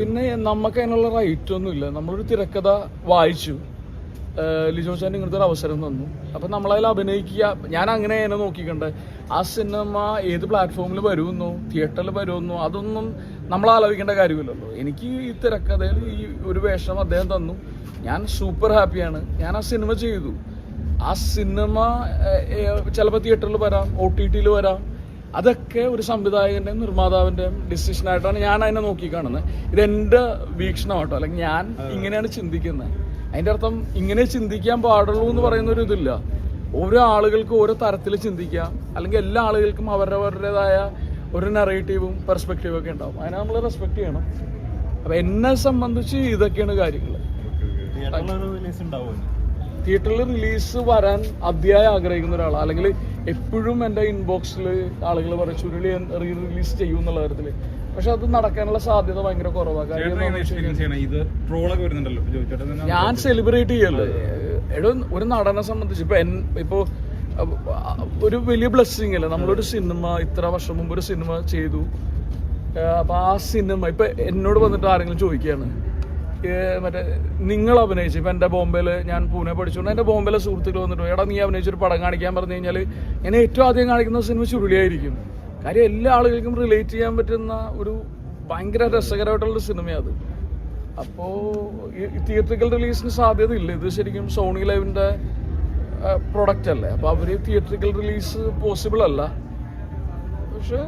പിന്നെ നമുക്ക് അതിനുള്ള റൈറ്റ് ഒന്നുമില്ല നമ്മളൊരു തിരക്കഥ വായിച്ചു. ലിജോ ചാൻ ഇങ്ങനത്തെ ഒരു അവസരം തന്നു. അപ്പൊ നമ്മളതിൽ അഭിനയിക്കുക. ഞാൻ അങ്ങനെ എന്നെ നോക്കിക്കണ്ടേ. ആ സിനിമ ഏത് പ്ലാറ്റ്ഫോമിൽ വരുമെന്നോ തിയേറ്ററിൽ വരുമെന്നോ അതൊന്നും നമ്മൾ ആലോചിക്കേണ്ട കാര്യമില്ലല്ലോ. എനിക്ക് ഈ തിരക്കഥയിൽ ഈ ഒരു വേഷം അദ്ദേഹം തന്നു. ഞാൻ സൂപ്പർ ഹാപ്പിയാണ് ഞാൻ ആ സിനിമ ചെയ്തു. ആ സിനിമ ചിലപ്പോൾ തിയേറ്ററിൽ വരാം ഒ ടി ടിയിൽ വരാം. അതൊക്കെ ഒരു സംവിധായകന്റെയും നിർമ്മാതാവിന്റെയും ഡിസിഷൻ ആയിട്ടാണ് ഞാൻ അതിനെ നോക്കി കാണുന്നത്. വീക്ഷണം വീക്ഷണമാട്ടോ അല്ലെങ്കിൽ ഞാൻ ഇങ്ങനെയാണ് ചിന്തിക്കുന്നത്. അതിന്റെ അർത്ഥം ഇങ്ങനെ ചിന്തിക്കാൻ പാടുള്ളൂ എന്ന് പറയുന്ന ഒരു ഇതില്ല. ഓരോ ആളുകൾക്കും ഓരോ തരത്തിൽ ചിന്തിക്കാം അല്ലെങ്കിൽ എല്ലാ ആളുകൾക്കും അവരവരുടേതായ ഒരു നെറേറ്റീവും പെർസ്പെക്റ്റീവും ഒക്കെ ഉണ്ടാവും. അതിനെ നമ്മൾ റെസ്പെക്ട് ചെയ്യണം. അപ്പം എന്നെ സംബന്ധിച്ച് ഇതൊക്കെയാണ് കാര്യങ്ങൾ തിയേറ്ററിൽ റിലീസ് വരാൻ അതിയായി ആഗ്രഹിക്കുന്ന ഒരാളാണ് അല്ലെങ്കിൽ എപ്പോഴും എന്റെ ഇൻബോക്സിൽ ആളുകൾ പറയും ചുരുളി റീ റിലീസ് ചെയ്യും എന്നുള്ള കാര്യത്തിൽ. പക്ഷെ അത് നടക്കാനുള്ള സാധ്യത ഭയങ്കര കുറവാണ് ഞാൻ സെലിബ്രേറ്റ് ചെയ്യല്ലേ? എടോ ഒരു നടനെ സംബന്ധിച്ച് ഇപ്പൊ ഇപ്പോ ഒരു വലിയ ബ്ലെസ്സിങ് അല്ലേ? നമ്മളൊരു സിനിമ ഇത്ര വർഷം മുമ്പ് ഒരു സിനിമ ചെയ്തു. അപ്പൊ ആ സിനിമ ഇപ്പൊ എന്നോട് വന്നിട്ട് ആരെങ്കിലും ചോദിക്കുകയാണ് മറ്റേ നിങ്ങൾ അഭിനയിച്ചു ഇപ്പം എന്റെ ബോംബെയിൽ ഞാൻ പൂനെ പഠിച്ചുകൊണ്ട് എന്റെ ബോംബെയിലെ സുഹൃത്തുക്കൾ വന്നിട്ട് എടാ നീ അഭിനയിച്ചൊരു പടം കാണിക്കാൻ പറഞ്ഞു കഴിഞ്ഞാൽ ഞാൻ ഏറ്റവും ആദ്യം കാണിക്കുന്ന സിനിമ ചുരുളിയായിരിക്കും. കാര്യം എല്ലാ ആളുകൾക്കും റിലേറ്റ് ചെയ്യാൻ പറ്റുന്ന ഒരു ഭയങ്കര രസകരമായിട്ടുള്ള സിനിമയാണ് അത് അപ്പോൾ തിയേറ്ററിക്കൽ റിലീസിന് സാധ്യതയില്ല. ഇത് ശരിക്കും സോണി ലൈവിന്റെ പ്രൊഡക്റ്റ് അല്ലേ? അപ്പോൾ അവർ തിയേറ്ററിക്കൽ റിലീസ് പോസിബിൾ അല്ല. പക്ഷേ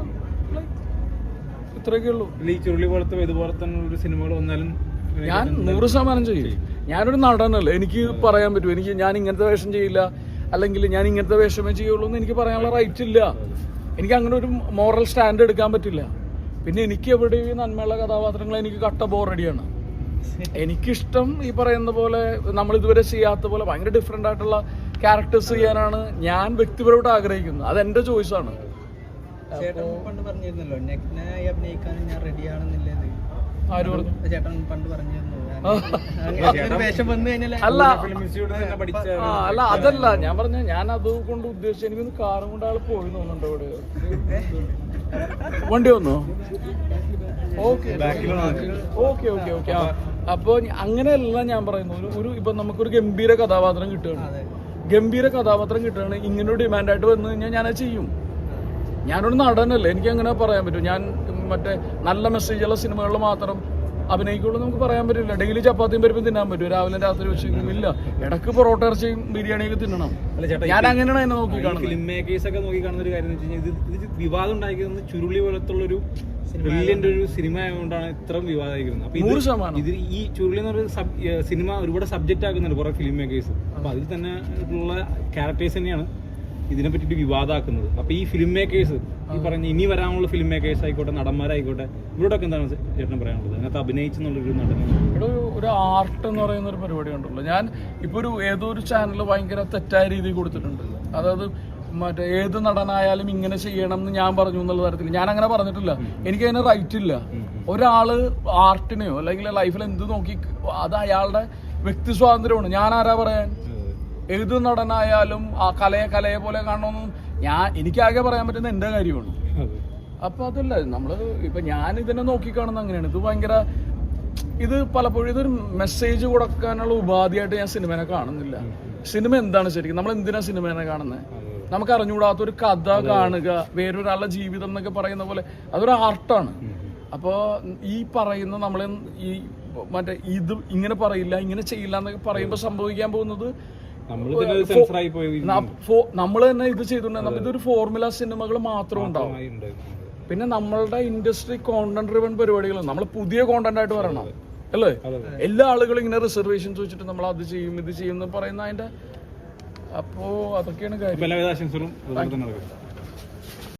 ഇത്രയൊക്കെ ഉള്ളൂ. ഈ ചുരുളി പോലത്തെ ഇതുപോലെ തന്നെ ഒരു സിനിമകൾ വന്നാലും ഞാൻ നൂറ് ശതമാനം ചെയ്യും. ഞാനൊരു നടനല്ല. എനിക്ക് പറയാൻ പറ്റും. എനിക്ക് ഞാൻ ഇങ്ങനത്തെ വേഷം ചെയ്യില്ല. അല്ലെങ്കിൽ ഞാൻ ഇങ്ങനത്തെ വേഷമേ ചെയ്യുള്ളൂ എന്ന് എനിക്ക് പറയാനുള്ള റൈറ്റ് ഇല്ല. എനിക്ക് അങ്ങനെ ഒരു മോറൽ സ്റ്റാൻഡ് എടുക്കാൻ പറ്റില്ല. പിന്നെ എനിക്ക് എവിടെയും ഈ നന്മയുള്ള കഥാപാത്രങ്ങൾ എനിക്ക് കട്ട ബോറടിയാണ് എനിക്കിഷ്ടം ഈ പറയുന്ന പോലെ നമ്മൾ ഇതുവരെ ചെയ്യാത്ത പോലെ ഭയങ്കര ഡിഫറെന്റ് ആയിട്ടുള്ള ക്യാരക്ടേഴ്സ് ചെയ്യാനാണ് ഞാൻ വ്യക്തിപരമായിട്ട് ആഗ്രഹിക്കുന്നത്. അത് എന്റെ ചോയ്സാണ് ചേട്ടൻ പണ്ട് പറഞ്ഞിരുന്നല്ലോ നെഗ്നായി ഞാൻ റെഡിയാണെന്നില്ലേന്ന് ആര് പറഞ്ഞു? ചേട്ടൻ പണ്ട് അല്ല അല്ല. അതല്ല. ഞാൻ പറഞ്ഞ ഞാൻ അത് കൊണ്ട് ഉദ്ദേശിച്ച എനിക്കൊന്ന് കാറും കൊണ്ട് ആൾ പോയി തോന്നുന്നുണ്ട് ഇവിടെ വണ്ടി വന്നോ? ഓക്കെ. Okay okay okay. അപ്പോൾ അങ്ങനെയല്ല ഞാൻ പറയുന്നത്. ഒരു ഒരു ഇപ്പൊ നമുക്കൊരു ഗംഭീര കഥാപാത്രം കിട്ടുകയാണ്. ഗംഭീര കഥാപാത്രം കിട്ടുകയാണ്. ഇങ്ങനെ ഡിമാൻഡായിട്ട് വന്നു കഴിഞ്ഞാൽ ഞാനത് ചെയ്യും. ഞാനൊരു നടനല്ലേ. എനിക്ക് അങ്ങനെ പറയാൻ പറ്റും. ഞാൻ മറ്റേ നല്ല മെസ്സേജുള്ള സിനിമകളിൽ മാത്രം അഭിനയിക്കുള്ളൂ നമുക്ക് പറയാൻ പറ്റില്ല. ഡെയിലി ചപ്പാത്തിയും പരിപ്പും തിന്നാൻ പറ്റും. രാവിലെ രാത്രി വെച്ചേക്കും ഇല്ല. ഇടയ്ക്ക് പൊറോട്ട ഇറച്ചിയും ബിരിയാണിയൊക്കെ തിന്നണം. അല്ല ചേട്ടാ ഞാൻ അങ്ങനെയാണ് എന്നെ നോക്കി കാണുന്നത്. ഫിലിം മേക്കേഴ്സ് ഒക്കെ നോക്കി കാണുന്ന ഒരു കാര്യം എന്ന് വെച്ച് കഴിഞ്ഞാൽ ഇത് ഇത് വിവാദം ഉണ്ടാക്കിയത് ചുരുളി പോലത്തുള്ള ഒരു ബ്രില്യന്റ് ഒരു സിനിമ ആയതുകൊണ്ടാണ് ഇത്രയും വിവാദമായിരിക്കുന്നത് അപ്പൊ നൂറ് ഇത് ശതമാനം. ഇതിൽ ഈ ചുരുളി എന്നൊരു പറയുന്ന സിനിമ ഒരുപാട് സബ്ജക്റ്റ് ആക്കുന്നുണ്ട് കുറെ ഫിലിം മേക്കേഴ്സ് അപ്പൊ അതിൽ തന്നെ ഉള്ള ക്യാരക്ടേഴ്സ് തന്നെയാണ് ഇതിനെ പറ്റിയിട്ട് വിവാദമാക്കുന്നത്. അപ്പൊ ഈ ഫിലിം മേക്കേഴ്സ് ഈ പറഞ്ഞ ഇനി വരാനുള്ള ഫിലിം മേക്കേഴ്സ് ആയിക്കോട്ടെ നടന്മാരായിക്കോട്ടെ ഇവരോടൊക്കെ എന്താണ് ചേട്ടൻ പറയാനുള്ളത്? അതിനകത്ത് അഭിനയിച്ചെന്നുള്ളൊരു നടൻ ഇവിടെ ഒരു ഒരു ആർട്ട് എന്ന് പറയുന്ന ഒരു പരിപാടി ഉണ്ടല്ലോ ഞാൻ ഇപ്പൊ ഒരു ഏതോ ഒരു ചാനൽ ഭയങ്കര തെറ്റായ രീതിയിൽ കൊടുത്തിട്ടുണ്ട്. അതായത് മറ്റേ ഏത് നടനായാലും ഇങ്ങനെ ചെയ്യണം എന്ന് ഞാൻ പറഞ്ഞു എന്നുള്ള തരത്തിൽ. ഞാൻ അങ്ങനെ പറഞ്ഞിട്ടില്ല. എനിക്ക് അതിന് റൈറ്റ് ഇല്ല. ഒരാൾ ആർട്ടിനെയോ അല്ലെങ്കിൽ ലൈഫിൽ എന്ത് നോക്കി അത് അയാളുടെ വ്യക്തി സ്വാതന്ത്ര്യമാണ്. ഞാൻ ആരാ പറയാൻ? ഏത് നടനായാലും ആ കലയെ കലയെ പോലെ കാണണമെന്നും ഞാൻ എനിക്കാകെ പറയാൻ പറ്റുന്ന എന്റെ കാര്യമാണ്. അപ്പോൾ അപ്പൊ അതല്ല നമ്മൾ ഇപ്പൊ ഞാൻ ഇതിനെ നോക്കിക്കാണുന്ന അങ്ങനെയാണ്. ഇത് ഭയങ്കര ഇത് പലപ്പോഴും ഇതൊരു മെസ്സേജ് കൊടുക്കാനുള്ള ഉപാധിയായിട്ട് ഞാൻ സിനിമനെ കാണുന്നില്ല. സിനിമ എന്താണ് ശരിക്കും? നമ്മൾ എന്തിനാ സിനിമേനെ കാണുന്നത് നമുക്ക് അറിഞ്ഞുകൂടാത്ത ഒരു കഥ കാണുക വേറൊരാളുടെ ജീവിതം എന്നൊക്കെ പറയുന്ന പോലെ അതൊരു ആർട്ടാണ് അപ്പോൾ ഈ പറയുന്ന നമ്മൾ ഈ മറ്റേ ഇത് ഇങ്ങനെ പറയില്ല ഇങ്ങനെ ചെയ്യില്ല എന്നൊക്കെ പറയുമ്പോൾ സംഭവിക്കാൻ പോകുന്നത് നമ്മൾ തന്നെ ഇത് ചെയ്തിട്ടുണ്ടെങ്കിൽ ഇതൊരു ഫോർമുല സിനിമകൾ മാത്രം ഉണ്ടാവും. പിന്നെ നമ്മളുടെ ഇൻഡസ്ട്രി കോണ്ടന്റ് റിവൺ പരിപാടികൾ നമ്മൾ പുതിയ കോണ്ടന്റ് ആയിട്ട് വരണം. അല്ലേ? എല്ലാ ആളുകളും ഇങ്ങനെ റിസർവേഷൻ വെച്ചിട്ട് നമ്മൾ അത് ചെയ്യും ഇത് ചെയ്യും എന്ന് പറയുന്ന അതിന്റെ അപ്പോ അതൊക്കെയാണ് കാര്യം.